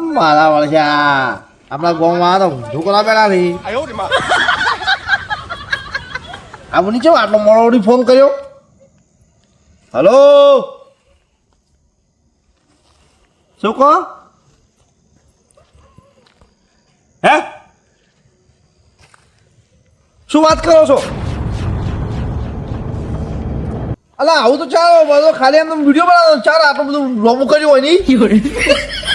મારા વળશા આપણા ગામમાં તો ઢોકળા પેલા રહી આ બની આટલો મોડો વળી ફોન કર્યો? હલો? શું કહો? હે? શું વાત કરો છો? અલા આવું તો ચાલો ખાલી એમ વીડિયો બનાવો ચાલો આટલું બધું લોમું કર્યું હોય નહીં?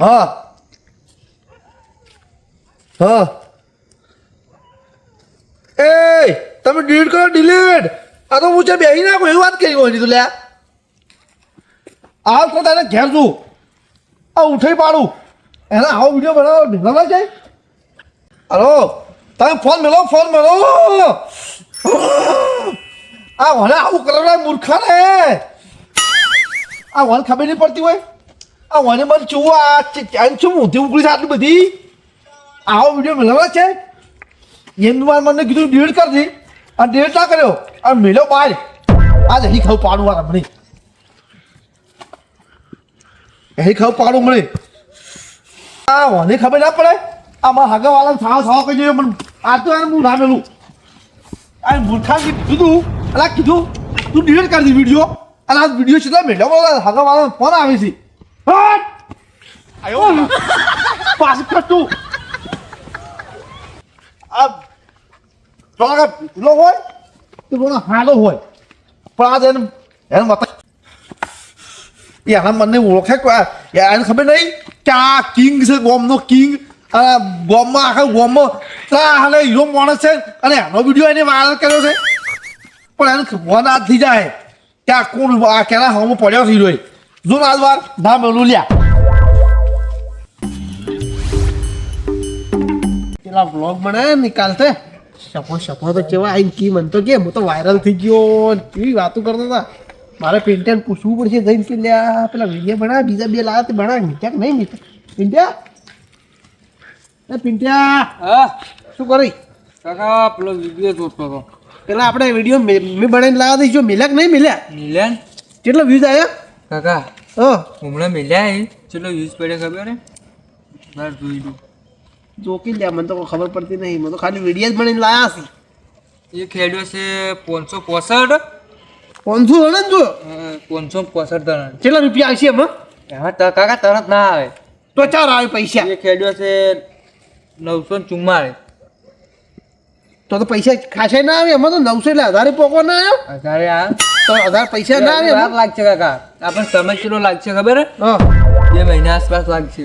હા. હા. એ તમે ડિલીટ કરો ડિલીટ આ તો હું છે, બેહી નાખો એવી વાત કરી હોય તું લ્યા આ તો તને ઘેર છું આ ઉઠાઈ પાડું. એના આવો વીડિયો બનાવો, ભેગા છે? હલો, તમે ફોન મેળો ફોન મેળો આ મને આવું કરવા મૂર્ખા ને. આ મને ખબર નહીં પડતી હોય? આ મને મને ચું આ ચાઈન શું મોટી ઉકળી બધી? આવો વીડિયો મેળવવા છે? એમનું મને કીધું ડિલીટ કરી દી. આ ડિલીટ ના કર્યો. આ મેળો બહાર આ અહીં ખાવ પાડું વાર હમણાં અહીં ખાવ પાડું મળે આ મને ખબર ના પડે. આ મારા હાગા વાળા થાવ થાવ કહી જોઈએ મને આ એને હું ના આ મૂર્ખા કીધું અને આ કીધું, તું ડિલીટ કરી દી વીડિયો. અને આ વીડિયો છે મેળવ્યો હાગા ફોન આવે છે. હટ! પાછું કટું આ થોડા ભીતલો હોય તો થોડા હાડો હોય પણ આ એને એને મત એના મને ઓળખે એને ખબર નહીં કે આ કિંગ છે ગોમનો કિંગ અને ગોમમાં આખા ગોમમાં તા હાલે હીરો માણસ છે અને એનો વીડિયો એને વાયરલ કર્યો છે પણ એને ફોન હાથ થઈ જાય કે આ કોણ આ કેના હવામાં પડ્યો છે ને આજ વાર ના મેલું લ્યા પેલા વ્લોગ બનાવે નિકાલતે સપો સપો તો કેવા આઈને કી મન તો કે હું તો વાયરલ થઈ ગયો ને કેવી વાતો કરતા હતા. મારે પિન્ટિયાને પૂછવું પડશે જઈને કે લ્યા પેલા વીડિયો બનાવે બીજા બે લાવે તે બનાવે મીઠા કે નહીં મીઠા? પિન્ટ્યા એ પિન્ટ્યા હા. શું કરી? કાકા પેલો વીડિયો જોતો હતો. પેલા આપણે વીડિયો મેં બનાવીને લાવ્યા દઈશું મિલ્યા કે નહીં મિલ્યા? મિલ્યા કેટલો વ્યૂઝ આવ્યા કાકા હમણાં મિલ્યા એ. ચલો યુઝ પડે ખબર હે? જોઈ દઉં જોકી લ્યા મને તો કોઈ ખબર પડતી નહીં. મને તો ખાલી વીડિયો જ બનીને લાયા છે. એ ખેડ્યો છે પાંચસો પોસઠ. પાંચસો રણે જો. પાંચસો પોસઠ ધરણ કેટલા રૂપિયા આવશે એમાં? હા તો કાકા તરત ના આવે. તો ચાર આવે પૈસા. એ ખેડ્યો છે નવસો ચુમ્માળીસ તો તો પૈસા ખાશે ના આવે? એમાં તો નવસો એટલે હજારે પોકો ના આવ્યો. હજારે આ. તો હજાર પૈસા ના આવે વાર લાગશે કાકા. આપણને સમય કેટલો લાગશે ખબર? બે મહિના આસપાસ લાગશે.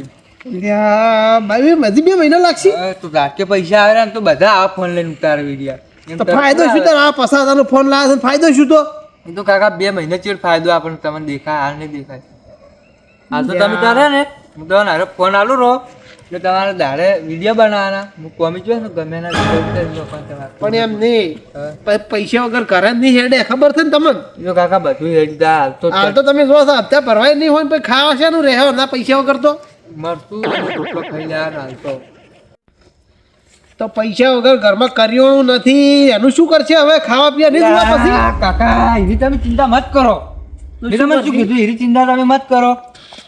બે મહિના લાગશે. તો રાતે પૈસા આવે ને તો બધા આ ફોન લઈને ઉતારે વિડીયા. તો ફાયદો શું તાર? આ પસાર હજારનો ફોન લાવે છે ફાયદો શું તો? તો કાકા બે મહિના ચેડ ફાયદો આપણને તમને દેખાય હાલ નહીં દેખાય. આ તો તમે તારે ને? હું તમને ફોન આલું રહો. એટલે તમારે દાડે વીડિયો બનાવવાના. હું કોમી ને ગમે દો પણ એમ નહીં. પૈસા વગર કરે જ નહીં હેડે. ખબર છે ને તમને? કાકા બધું હેડતા હાલતો હાલ તો તમે જો હપ્તા ભરવાય નહીં હોય પછી ખાવા શેનું રહેવા ના પૈસા વગર તો? મરતું ખાઈ લેવાનો હાલતો તો. પૈસા વગર ઘરમાં કર્યું નથી. એનું શું કરશે હવે? ખાવા પીવા નહીં પછી? કાકા એવી તમે ચિંતા મત કરો. તમે શું કીધું? એવી ચિંતા તમે મત કરો.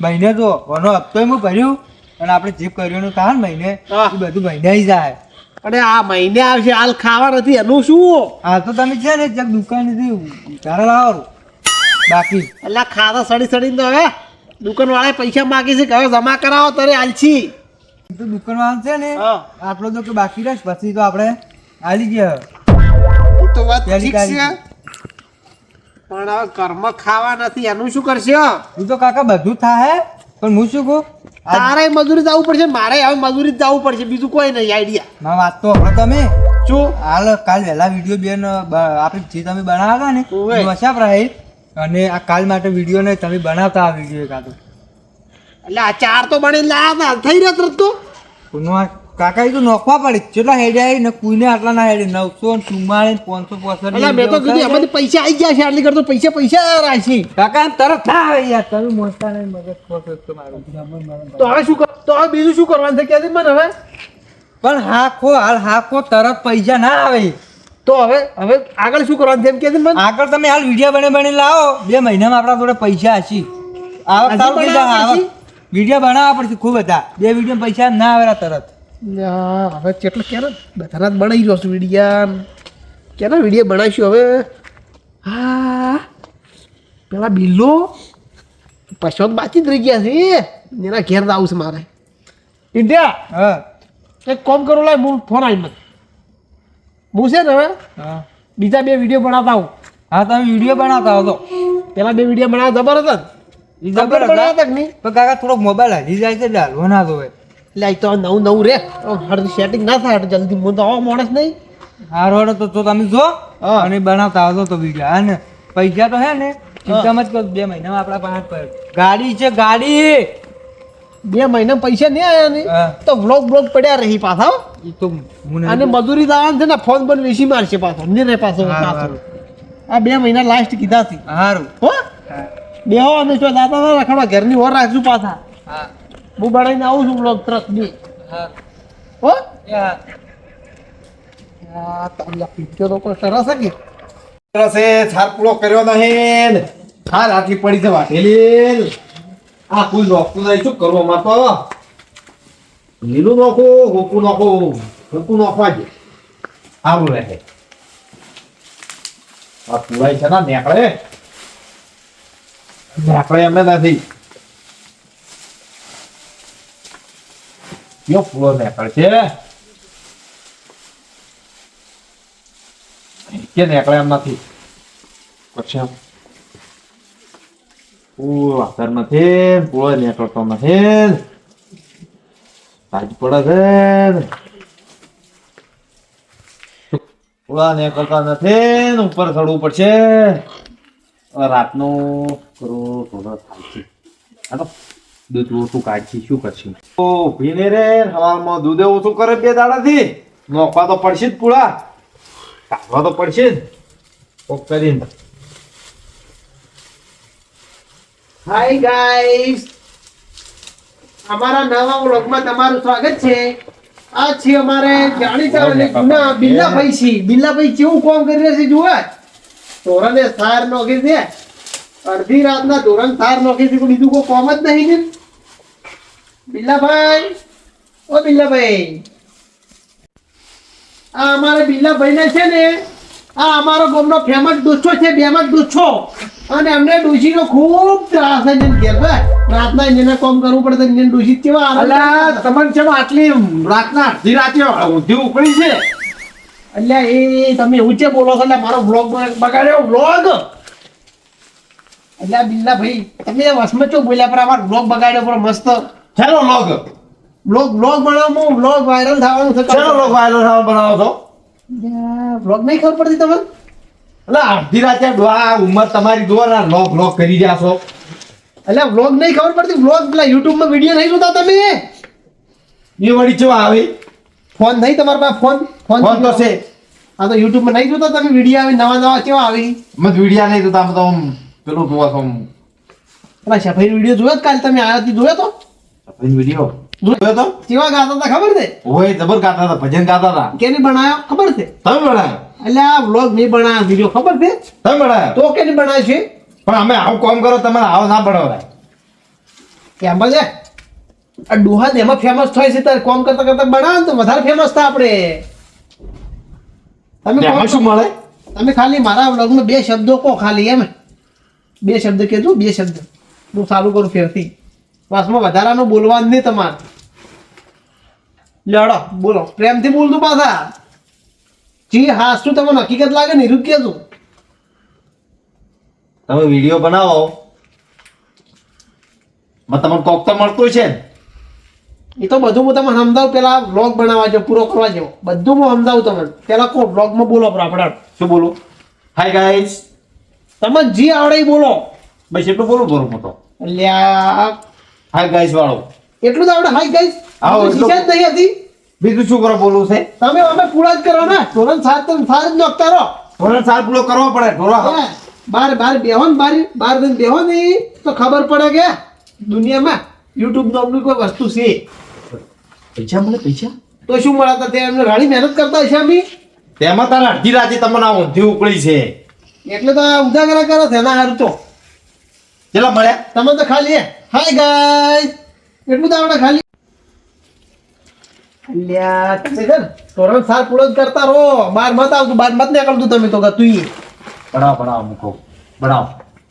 મહિને તો વનો હપ્તો હું ભર્યું. અને આપણે જે કર્યું ને મહિને એ બધું મહિને જાય. અને આ મહિને આવશે હાલ ખાવા નથી એનું શું હા? તો તમે છે ને જ્યાં દુકાનેથી ઘરે લાવો. બાકી. એટલે ખાધા સડી સડીને તો હવે દુકાન વાળા પૈસા માગી છે કે હવે જમા કરાવો તારે આલછી તો દુકાનવાળા છે ને આપણો આટલો તો કે બાકી રહીશ પછી તો આપણે આલી ગયા. તો વાત ઠીક છે. પણ હવે કર્મ ખાવા નથી એનું શું કરશે? હું તો કાકા બધું થાય પણ હું શું કહું? તારે મજૂરી જવું પડશે મારે હવે મજૂરી જવું પડશે બીજું કોઈ નહીં આઈડિયા. ના વાત તો હવે તમે. શું? હાલ કાલ વહેલા વીડિયો બેન આપણે જે તમે બનાવ્યા ને વસાપ રહે અને આ કાલ માટે વીડિયો ને તમે બનાવતા આ વીડિયો કાતો એટલે આ ચાર તો બની લાયા થઈ રહ્યા તો. આ કાકા એ તો નોખવા પડે. કેટલા હેડ્યા ને કોઈને આટલા ના હેડે? નવસો ચુમ્માળીસ પાંચસો પોસઠ મેં તો કીધું એમાંથી પૈસા આવી ગયા છે આટલી કરતો પૈસા પૈસા રાખી. કાકા તરત ના આવે યાર તમે મોસ્તા નહીં મગજ ખોટો તો મારું. તો હવે શું કર તો હવે બીજું શું કરવાનું છે? ક્યાંથી મને હવે? પણ હાખો હાલ હાખો તરત પૈસા ના આવે. તો હવે હવે આગળ શું કરવાનું છે એમ કે મને આગળ તમે હાલ વીડિયો બને બને લાવો. બે મહિનામાં આપણા જોડે પૈસા હશે. આવક. વીડિયો બનાવવા પડશે ખૂબ બધા. બે વીડિયો પૈસા ના આવેલા તરત. હવે કેટલો ક્યારે? બધા જ બનાવી જોશું વિડીયા ક્યારે વીડિયો બનાવીશું હવે? હા. પેલા બિલ્લો. પૈસા બાકી જ રહી ગયા છે એના ઘેર આવું છે મારે. ઇન્ડિયા હા. એક કોમ કરો લાય હું ફોન આવી મને. હું છે ને હવે? હા. બીજા બે વીડિયો બનાવતા આવું. હા તમે વીડિયો બનાવતા હતો પેલા બે વીડિયો બનાવ્યા જબર હતા જબર કે નહીં? તો કાકા થોડોક મોબાઈલ હજી જાય છે હાલવો ના જોવે. આ તો નવું નવું રે. હળદી સેટિંગ ના થાય એટલે જલ્દી. હું તો આવો માણસ નહીં. હાર વાળો તો તો તમે જો અને બનાવતા આવતો તો બીજા. અને પૈસા તો હે ને? ચિંતા મત કરો બે મહિનામાં આપણા પાંચ પર ગાડી છે ગાડી! બે મહિના પૈસા નહીં આવ્યા ને? તો વ્લોગ બ્લોગ પડ્યા રહી પાછા તો અને મજૂરી દાવાનું છે ને ફોન પર વેચી મારશે પાછો. નહીં રે પાછો. આ બે મહિના લાસ્ટ કીધા છે. હારું. હો? બેહો અને જો દાદા ના રખડવા ઘરની ઓર રાખજો પાછા. હા. હું બનાવીને આવું છું બ્લોગ ટ્રક બી. હા. તારી પીઠ્યો તો કોઈ સરસ છે કે? રસે છાર પૂરો કર્યો નહીં. છાર આટલી પડી છે વાટેલી. આ કુલ નોખતું નહીં શું કરવો અમાર તો? લીલું નોખું હોકું નોખું હોકું નોખવા જ સારું રહે. આ પુરાય છે ને નેકળે. નેકળે અમે નથી. કયો ફૂલો નેકળ છે કે નેકળે એમ નથી પછી પૂરો આધાર નથી છે પૂળા નીકળતા નથી ઉપર ચડવું પડશે રાતનું કરવું થોડો થાય છે દૂધ ઓછું કાઢશે શું કરશે? ઓ ભીને રે હવામાં દૂધ ઓછું કરે બે દાડાથી? નોખવા તો પડશે જ પૂળા. કાઢવા તો પડશે જ. કોક કરીને. હાય ગાઈસ અમારા નવા વ્લોગમાં તમારું સ્વાગત છે. આ છે અમારે જાણીતા અને જૂના બિલ્લાભાઈ છે. બિલ્લાભાઈ કેવું કામ કરી રહ્યા છે જુઓ. ધોરણે સાર નોખી દે અડધી રાતના ધોરણ સાર નોખી દીધું બીજું કોઈ કામ જ નહીં ને. બિલ્લાભાઈ ઓ બિલ્લાભાઈ. આ અમારે બિલ્લાભાઈ ને છે ને આ અમારો ગામનો ફેમસ ડૂચો છે ફેમસ ડૂચો. અને અમને ડૂચીનો ખૂબ ત્રાસ છે ઘેર રાતના એને કામ કરવું પડે તો એને ડૂચી કેવા અલા તમને છે આટલી રાતના અડધી રાતે ઊંધી ઉપડી છે. એટલે એ તમે ઊંચે બોલો છો એટલે મારો બ્લોગ બગાડ્યો બ્લોગ અલ્યા બિલ્લા ભાઈ તમે વસમાં ચો બોલ્યા પર અમારો બ્લોગ બગાડ્યો પર મસ્ત. ચાલો લોગ બ્લોગ બ્લોગ બનાવો બ્લોગ વાયરલ થવાનું છે. ચાલો લોગ વાયરલ થવા બનાવો છો. બ્લોગ નહીં ખબર પડતી તમને? એટલે અડધી રાતે આ ઉંમર તમારી દોર આ લોગ બ્લોગ કરી રહ્યા છો. એટલે બ્લોગ નહીં ખબર પડતી બ્લોગ પેલા યુટ્યુબમાં વીડિયો નહીં જોતા તમે? એ વળી જો આવે. ફોન નહીં તમારા પાસે ફોન ફોન તો છે. આ તો યુટ્યુબમાં નહીં જોતા તમે વીડિયો આવે નવા નવા કેવા આવી? મત વિડિયા નહીં જોતા તો પેલું જોવા છો પેલા શેફાઈ વીડિયો જોયો કાલે તમે આવ્યા જોયો તો? વિડિયો જોયો જોયો તો? કેવા ગાતા હતા ખબર છે? ઓય જબર ગાતા હતા ભજન ગાતા હતા. કેને બનાવ્યો ખબર છે? તમે બનાવ્યો એટલે આ વ્લોગ નહીં બનાવ્યા વીડિયો ખબર છે? તમે બનાવ્યો તો કેને બનાવ્યો છે? પણ અમે આવું કામ કરો તમારે આવો ના બનાવરાય કેમ છે? આ ડોહા એમાં ફેમસ થાય છે તારે કોમ કરતા કરતા બનાવે તો વધારે ફેમસ થાય આપણે. તમે શું મળે? તમે ખાલી મારા વ્લોગમાં બે શબ્દો કહો ખાલી એમ. બે શબ્દ કહેજો બે શબ્દ. હું સારું કરું ફેરથી. પાસમાં વધારાનું બોલવાનું નહીં તમારે. લડો બોલો. પ્રેમથી બોલતું પાછા. જી હા શું તમને હકીકત લાગે ને રૂપ કહેજો. તમે વીડિયો બનાવો. તમને કોક તો મળતું છે એ તો બધું હું તમને સમજાવું. પેલા વ્લોગ બનાવવા જો પૂરો કરવા જેવો. બધું હું સમજાવું તમને. પેલા કો વ્લોગમાં બોલો આપણે શું બોલો? હાય ગાઈઝ તમે જે આવડે એ બોલો. બસ એટલું બોલું? બોલું મોટો. અલ્યા હાય ગાઈસ વાળો. એટલું જ આવડે હાઈ ગાઈસ આવો, એટલું. જ નહીં હતી. બીજું શું કરો બોલવું છે? તમે અમે પૂરા જ કરો ને. ધોરણ સાત તો સાત જ નોખતા રહો ધોરણ સાત પૂરો કરવો પડે ધોરણ બાર બાર બેહો ને બાર બાર દિન બેહો ને તો ખબર પડે કે દુનિયામાં યુટ્યુબ નામની કોઈ વસ્તુ છે. પૈસા મળે પૈસા? તો શું મળે? તો તે એમને રાણી મહેનત કરતા હશે અમે. તેમાં તારા અડધી રાતે તમને ઊંધી ઉપડી છે. એટલે તો આ ઉજાગરા કરો છે ના હારું તો. કેટલા મળ્યા? તમે તો ખાલી હાય ગાય એટલું તો આપણે ખાલી અલ્યા તમે છે ધોરણ સાત પૂરો કરતા રહો. બાર મત આવતું બાર મત કરતું તમે તો ગતું બનાવો બનાવો મૂકો.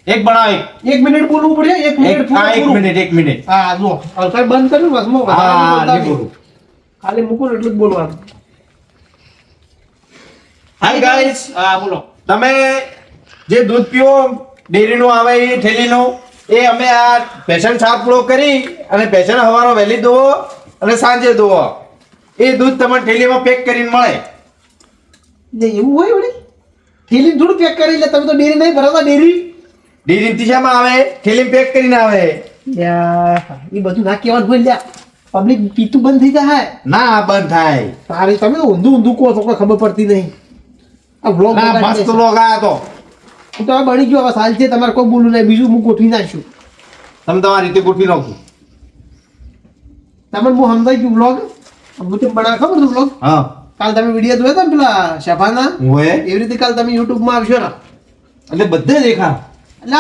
એક બનાવો એક. એક મિનિટ બોલવું પડે એક મિનિટ હા એક મિનિટ એક મિનિટ. હા જો હલકા બંધ કર્યું? બસ મો હા બોલું. ખાલી મૂકો ને એટલું જ બોલવાનું. હાય ગાઈસ હા બોલો. તમે જે દૂધ પીવો ડેરીનું આવે એ થેલીનું એ અમે આ પેશન સાફ પૂરો કરી અને પેશન હવાનો વહેલી દોવો અને સાંજે દોવો એ દૂધ તમને ઠેલીમાં પેક કરીને મળે. ને એવું હોય વળી? ઠેલી થોડું પેક કરી લે તમે તો ડેરી નહીં ભરાતા ડેરી? ડેરી શેમાં આવે ઠેલી પેક કરીને આવે. એ બધું ના કહેવાનું ભૂલ લ્યા. પબ્લિક પીતું બંધ થઈ જાય. ના બંધ થાય. તારે તમે તો ઊંધું ઊંધું કહો તો ખબર પડતી નહીં. આ બ્લોગ મસ્ત દેશે. લોગ આ તો હું તો બની ગયો હવે સાલ છે તમારે કોઈ બોલું નહીં બીજું હું ગોઠવી નાખશું. તમે તમારી રીતે ગોઠવી નાખો. તમે હું સમજાઈ ગયું બ્લોગ હું તો બનાવ ખબર તું બ્લોગ હા. કાલ તમે વીડિયો જોયા હતા પેલા શફાના હોય એવી રીતે કાલ તમે યુટ્યુબમાં આવશો ને. એટલે બધે દેખા. એટલે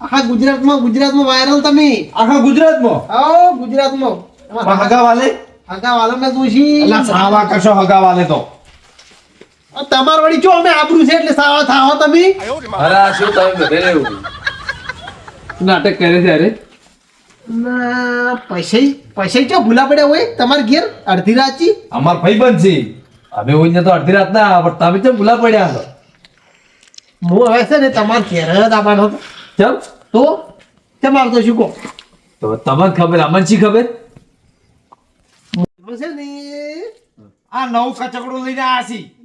આખા ગુજરાતમાં ગુજરાતમાં વાયરલ તમે. આખા ગુજરાતમાં? હા ગુજરાતમાં. હગા વાલે આગા વાલમના દોશી એટલે સાવા કશો હગા વાલે તો. તમાર વળી જો અમે આબરૂ છે એટલે સાવા થાઓ તમે? અરે શું તમે બધે રહેવું નાટક કરે છે અરે. ના પૈસે પૈસે જો ભૂલા પડ્યા હોય? તમાર ઘેર અડધી રાત રાતથી અમાર ભાઈબંધ છે. અમે હોય તો અડધી રાત ના પણ તમે કેમ ભૂલા પડ્યા છો? હું હવે છે ને તમાર ઘેર જ આવવાનો હતો. કેમ તો? તમાર તો શું કહો? તો તમને ખબર અમને શી ખબર? છે ને આ નવું કચકડું લઈને આયા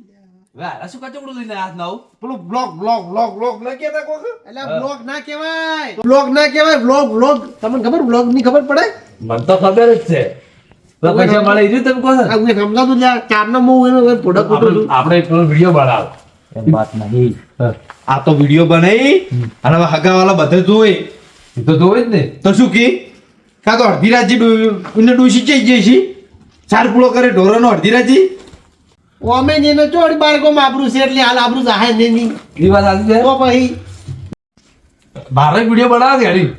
આના શું કચોકડું લઈને હાથ નવ? પેલું બ્લોક બ્લોક બ્લોક બ્લોક ન કહેતા કોક? એટલે બ્લોક ના કહેવાય. બ્લોક ના કહેવાય બ્લોક બ્લોક તમને ખબર બ્લોકની ખબર પડે? મને તો ખબર જ છે. પૈસા મળે એ તમે કહો આ હું સમજાતું લ્યા ચાર નો હું એનો પ્રોડક્ટ આપણે એક વીડિયો બનાવ. એમ વાત નહીં. આ તો વીડિયો બનાવી અને હવે હગા વાળા બધે જોવે એ તો જોવે જ ને. તો શું કી? કાં તો અડધી રાજી ડૂસી જઈ જઈશી છી? ચાર પૂળો કરે ઢોરોનો અડધી રાજી અમે જેને ચોડી બાળકોમાં આબરૂ છે એટલે હાલ આબરૂ જાહે નહીં નહીં એ વાત સાચી છે તો પછી મારે વીડિયો બનાવે હરી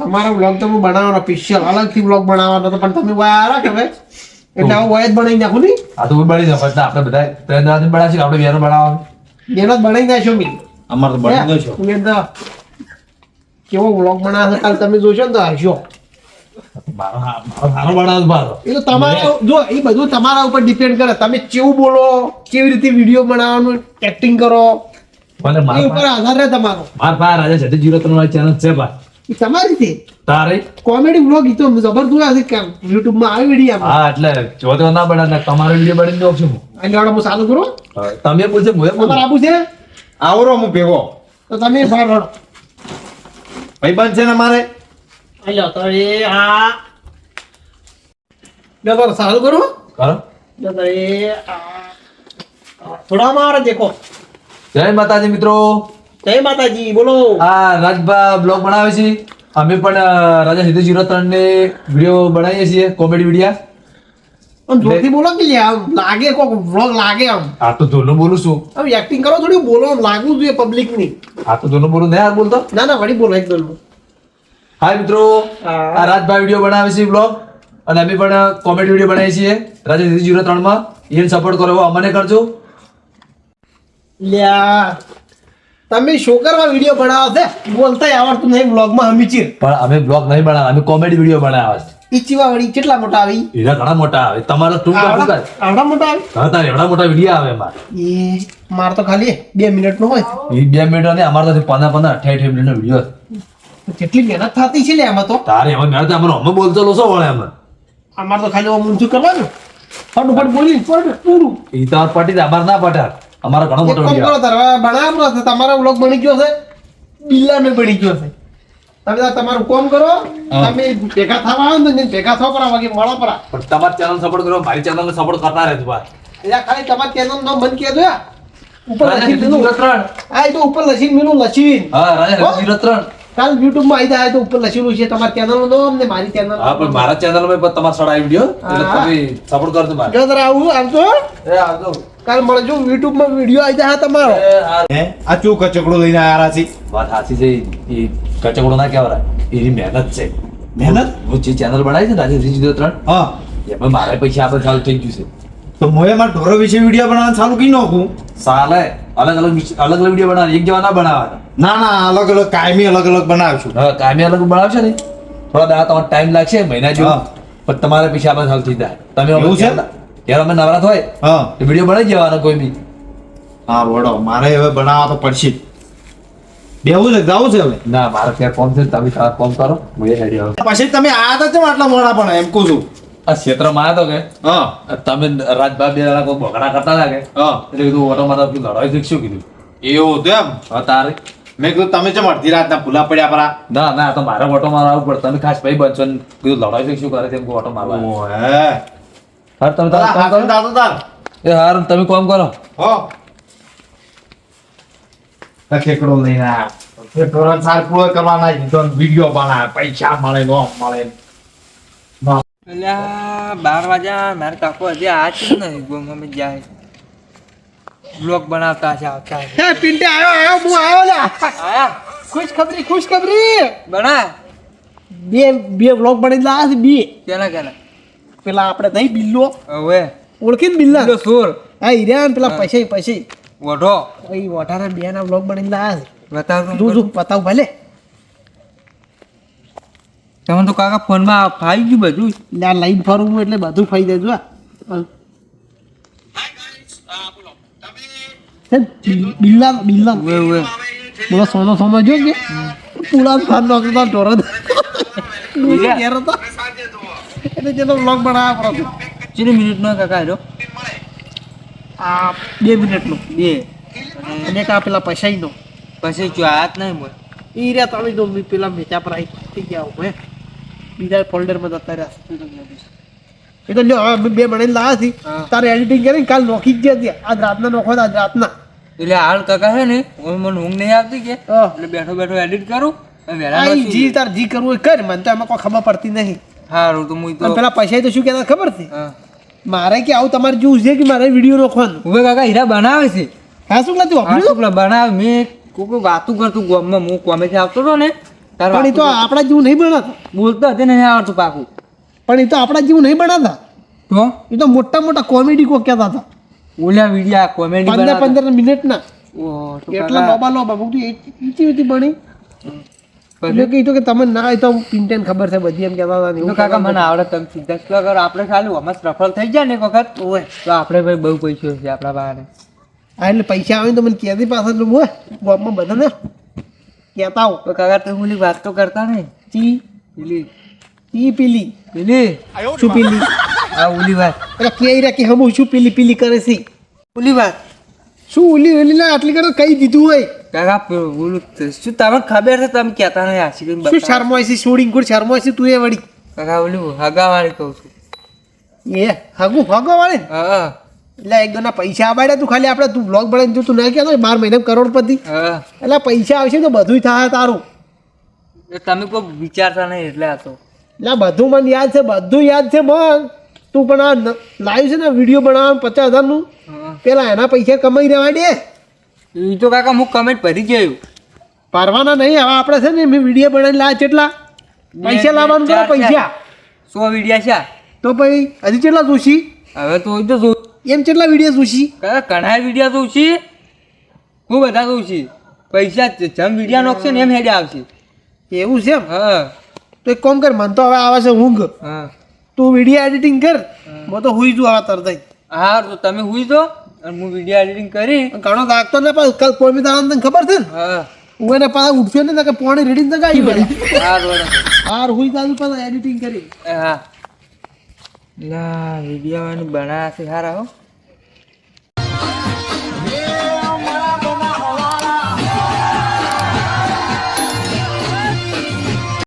તમારો બ્લોગ તો હું બનાવવાનો સ્પેશિયલ અલગથી બ્લોગ બનાવવાનો તો પણ તમે વાયા કે ભાઈ એટલે હું વય જ બનાવી નાખું નહીં? આ તો હું બની જાવ પછી આપણે બધા ત્રણ દાદા બનાવશું આપણે વેરો બનાવવાનું એનો જ બનાવી નાખ્યો મી અમારે તો બનાવી દો છો. તો કેવો બ્લોગ બનાવે છે? કાલ તમે જોશો ને તો હશો મારો મારો સારો મારો એ તો તમારા જો એ બધું તમારા ઉપર ડિપેન્ડ કરે. તમે કેવું બોલો? કેવી રીતે વીડિયો બનાવવાનું? એક્ટિંગ કરો? મને મારા ઉપર આધાર રહે તમારો. મારા પાસે રાજા છઠ્ઠી જીરો ત્રણ ચેનલ છે બા એ તમારી રીતે તારે? કોમેડી બ્લોગ તો જબરદસ્ત હશે કે યુટ્યુબમાં આવી વીડિયો હા એટલે જો તો ના બડા ને તમારો વીડિયો બની દઉં છું. અને વાળા હું ચાલુ કરું? તમે પૂછે હું તમારે પૂછે? આપું છે આવરો હું ભેગો. તો તમે બહાર રડો ભાઈ બંધ છે ને મારે? લ્યો તો એ આ લ્યો તો કરો કરો. એ થોડા મારે દેખો. જય માતાજી મિત્રો. જય માતાજી બોલો. આ રાજભા બ્લોગ બનાવે છે. અમે પણ રાજા સીધું જીરો ત્રણ ને વીડિયો બનાવીએ છીએ કોમેડી વિડીયા આમ જોરથી બોલો કે આમ લાગે કોક વ્લોગ લાગે આમ. આ તો ધોનું બોલું છું. આમ એક્ટિંગ કરો થોડી બોલો લાગવું જોઈએ પબ્લિકની. આ તો ધોનું બોલું નહીં યાર બોલતો? ના ના વળી બોલો એકદમ હાય મિત્રો. આ રાજભાઈ વીડિયો બનાવે છે બ્લોગ અને અમે પણ કોમેડી વીડિયો બનાવીએ છીએ. રાજા સીધું જીરો ત્રણમાં એને સપોર્ટ કરો અમને કરજો. લ્યા. તમે શું કરવા વીડિયો બનાવો છે? બોલતા આવડતું નહીં બ્લોગમાં અમે ચીર. પણ અમે બ્લોગ નહીં બનાવવા અમે કોમેડી વીડિયો બનાવ્યા છે. ઈ વળી કેટલા મોટા આવી? એના ઘણા મોટા આવે. તમારા ટૂંક આવડા આવડા મોટા આવે? હા તારે એવડા મોટા વીડિયો આવે એમાં. એ માર તો ખાલી બે મિનિટ નો હોય. એ બે મિનિટ અને અમાર તો પંદર પંદર અઠ્યાવીસ મિનિટનો વીડિયો કેટલી મહેનત થતી છે લે આમાં તો. તારે એમાં મહેનત અમારો અમે બોલતો લોસો વળે અમે. અમાર તો ખાલી ઊંચું કરવાનું? ફટાફટ બોલી ફટ પૂરું ઈ તો પાટી અમાર ના પાટા અમારો ઘણો મોટો કામ કરો તારે બનાવવાનો છે તમારો વ્લોગ બની ગયો છે. બિલ્લાનો બની ગયો છે. તમે તમારું કોમ કરો તમે ભેગા થવા આવો ને ભેગા થવા પરા વાગે મળો પરા પણ તમાર ચેનલ સપોર્ટ કરો મારી ચેનલ સપોર્ટ કરતા રહેજો ભાઈ એટલે ખાલી તમાર ચેનલ નો બંધ કહેજો યાર ઉપર તો ઉપર લસીન મીનું લસીન હા રાજા સીધું જીરો ત્રણ કાલ યુટ્યુબમાં આવી જાય તો ઉપર લખેલું છે તમારી ચેનલ નો અમને મારી ચેનલ હા પણ મારા ચેનલમાં પણ તમારા સડા વીડિયો એટલે તમે સપોર્ટ કરજો મારે. જો જરા આવું આવજો. એ આવજો. કાલ મળજો યુટ્યુબમાં વીડિયો આવી જાય તમારો. આ હે. આ ચૂ કચકડો લઈને આયા છે વાત સાચી છે એ કચકડો ના કહેવાય એની મહેનત છે. મહેનત? હું જે ચેનલ બનાવી છે ને આજે દો ત્રણ હા. એમાં મારે પૈસા આપણે ચાલુ થઈ ગયું છે. તો મોએ મારા ઢોરો વિશે વિડિયો બનાવવાનું ચાલુ કરી નાખું. સાલે અલગ અલગ અલગ અલગ વીડિયો બનાવવા એક જેવા ના બનાવવાના. ના ના અલગ અલગ કાયમી અલગ અલગ બનાવશું. હા કાયમી અલગ બનાવશે ને? થોડા દાડા તમારે ટાઈમ લાગશે મહિના જેવો. પણ તમારે પૈસા આપણે હલ થઈ જાય. તમે એવું છે? ત્યારે અમે નવરાત હોય હા. વીડિયો બનાવી જવાનો કોઈ બી. હા વડો મારે હવે બનાવવા તો પડશે. બેવું છે જવું છે હવે. ના મારે ત્યાં ફોન છે તમે તારા ફોન કરો હું હેડી આવું પછી તમે આયા તો કેમ આટલા મોડા પણ એમ કહું છું. આ ક્ષેત્રમાં આવ્યો તો કે? હા. તમે રાજભા બે કોઈ બગડા કરતા હતા કે? હા. એટલે કીધું ઓટો મારા લડાઈ શીખશું કીધું. એવું હતું એમ? હા તારે. મેં કીધું તમે ચમ અડધી રાતના ભૂલા પડ્યા પરા? ના ના તો મારે ઓટો મારવા આવવું પડે તમે ખાસ ભાઈ બનશો ને કીધું લડાઈ શું કરે તેમ ઓટો મારવા. ઓહે તમે તારા કામ કરો. દાદો તાર. એ હાર તમે કોમ કરો. હો. ખેકડો લઈને આયા સાર પૂરો કરવાના દીધો વીડિયો બનાવે. પૈસા મળે નો મળે. બાર વાગ્યા. મારે કાકો હજી આ જ નહીં. ગોમ અમે જાય. બ્લોગ બનાવતા છે આવતા છે હે પિંટે આવ્યો આવ્યો હું આવ્યો લે આયા? ખુશ ખબરી ખુશ ખબરી બના. બે બે વ્લોગ બની લાયા છે બે. કેના કેના? પેલા આપણે નહીં બિલ્લો. હવે. ઓળખીને બિલ્લા? બિલ્લો સોર. હા હીરા પેલા પૈસા પૈસા વઢો. એ વઢારે બે ના બ્લોગ બની લાયા બતાવ તું જો જો બતાવ ભલે. તમે તો કાકા ફોનમાં ફાઈ ગયું બધું. ના લાઈન ફરું એટલે બધું ફાઈ દેજો આ છે ને? બિલ્લા બિલ્લા બોલો સોનો સોનો જો કે પુલા ફાન નોકતો બિલ્લા? ઘેર હતો એટલે જેનો વ્લોગ બનાવવા પડતો કેટલી મિનિટ નો કાકા જો આ બે મિનિટનો બે અને કા પેલા પૈસાઈનો પછી જો જ નહીં બોલ ઈ રહ્યા તમે તો પેલા મેચા પર આવી ગયા હે બીજા ફોલ્ડરમાં જતા રહ્યા એ તો લ્યો અમે બે બનાવીને લાવ્યા છીએ તારે એડિટિંગ કરીને કાલ નોખી જ જતી આજ રાતના નોખો આજ રાતના. એટલે હાલ કાકા છે ને મને ઊંઘ નહીં આવતી કે? એટલે બેઠો બેઠો એડિટ કરું જી તાર જી કરવું હોય કર મને તો એમાં કોઈ ખબર પડતી નહીં. હારું તો હું તો પેલા પૈસા તો શું કહેતા ખબર છે? મારે કે આવું તમારે જેવું છે કે મારે વીડિયો નાખવાનું? હવે કાકા હીરા બનાવે છે? હા શું લાતું હા વાપર્યું? બનાવે. મેં કોઈ વાતું કરતું ગામમાં હું કોમેથી આવતો હતો ને પણ એ તો આપણા જેવું નહીં બનાવતો બોલતો હતી ને આવડતું પાકું. પણ એ તો આપણા જેવું નહીં બનાતા. તો? એ તો મોટા મોટા કોમેડી કો કહેતા હતા. ઓલા વિડિયા કોમેડી પંદર પંદર મિનિટના. ઓહ તો એટલા કાકા લોબા લોબા મૂકતી ઈચી ઈચી બની. એટલે પછી તો કે તમે ના એ તો પિન્ટેન ખબર છે બધી એમ કહેતા હતા ને એવું કાકા મને આવડે તમે સીધા તો અગર આપણે ખાલી આમાં સફળ થઈ જાય ને એક વખત. ઓય તો આપણે ભાઈ બહુ પૈસો છે આપણા પાસે હા એટલે પૈસા આવે તો મને કહેતી પાછળ હોય ગામમાં બધાને કહેતા હો તો કાકા તમે ઓલી વાત તો કરતા નહીં? ચી પેલી ચી પીલી. પેલી? શું પીલી? આ ઓલી વાત એટલે કે રે કે હમું શું પીલી પીલી કરે છે? ઓલી વાત શું ઓલી ઓલી ના આટલી કરે કઈ દીધું હોય? કાકા ઓલું શું તમને ખબર છે? તમે કહેતા નહીં આ કરીને શું બતાવો. છે શોડિંગ કોઈ શરમાય છે તું એ વળી. કાકા ઓલું હગાવાળી કહું છું. એ હગું? હગાવાળી? વાળે હા. એટલે એક દોના પૈસા આબાડ્યા તું ખાલી. આપણે તું બ્લોગ બનાવીને જો તું ના કહેતો બાર મહિના કરોડપતિ. હા. એટલે પૈસા આવશે તો બધું થાય તારું. તમે કોઈ વિચારતા નહીં એટલે આ તો. એટલે બધું મને યાદ છે બધું યાદ છે મન તું પણ આ લાવ્યું છે ને વીડિયો બનાવવાનું પચાસ હજારનું? પેલા એના પૈસા કમાઈ રહેવા દે એ તો કાકા હું કમેન્ટ ભરી ગયું. પારવાના નહીં હવે આપણે છે ને મેં વીડિયો બનાવીને લાવ્યા કેટલા પૈસા લાવવાનું કરો. પૈસા? સો વિડિયા છે તો પછી હજી કેટલા જોશી? હવે તો જો એમ કેટલા વીડિયો જોશી? કાકા ઘણા વિડીયા જોશી. હું બધા છું પૈસા જેમ વિડિયા નોખશે ને એમ હેડે આવશે. એવું છે એમ? હા. તો એક કોમ કર મને તો હવે આવે છે ઊંઘ. તું વીડિયો એડિટિંગ કર. હું. તો હુઈ જુ હવે તરત હા તો તમે હુઈ જો અને હું વિડિયો એડિટિંગ કરી. ઘણો લાગતો ને પણ કાલ કોઈ દાડા તને ખબર છે ને? હા. હું એને પાછા ઉઠ્યો ને કે પોણી રેડી ને ગાઈ પડી હા હાર હુઈ જાજુ પાછા એડિટિંગ કરી. હા. લા વીડિયો બનાવ્યા છે સારા હો.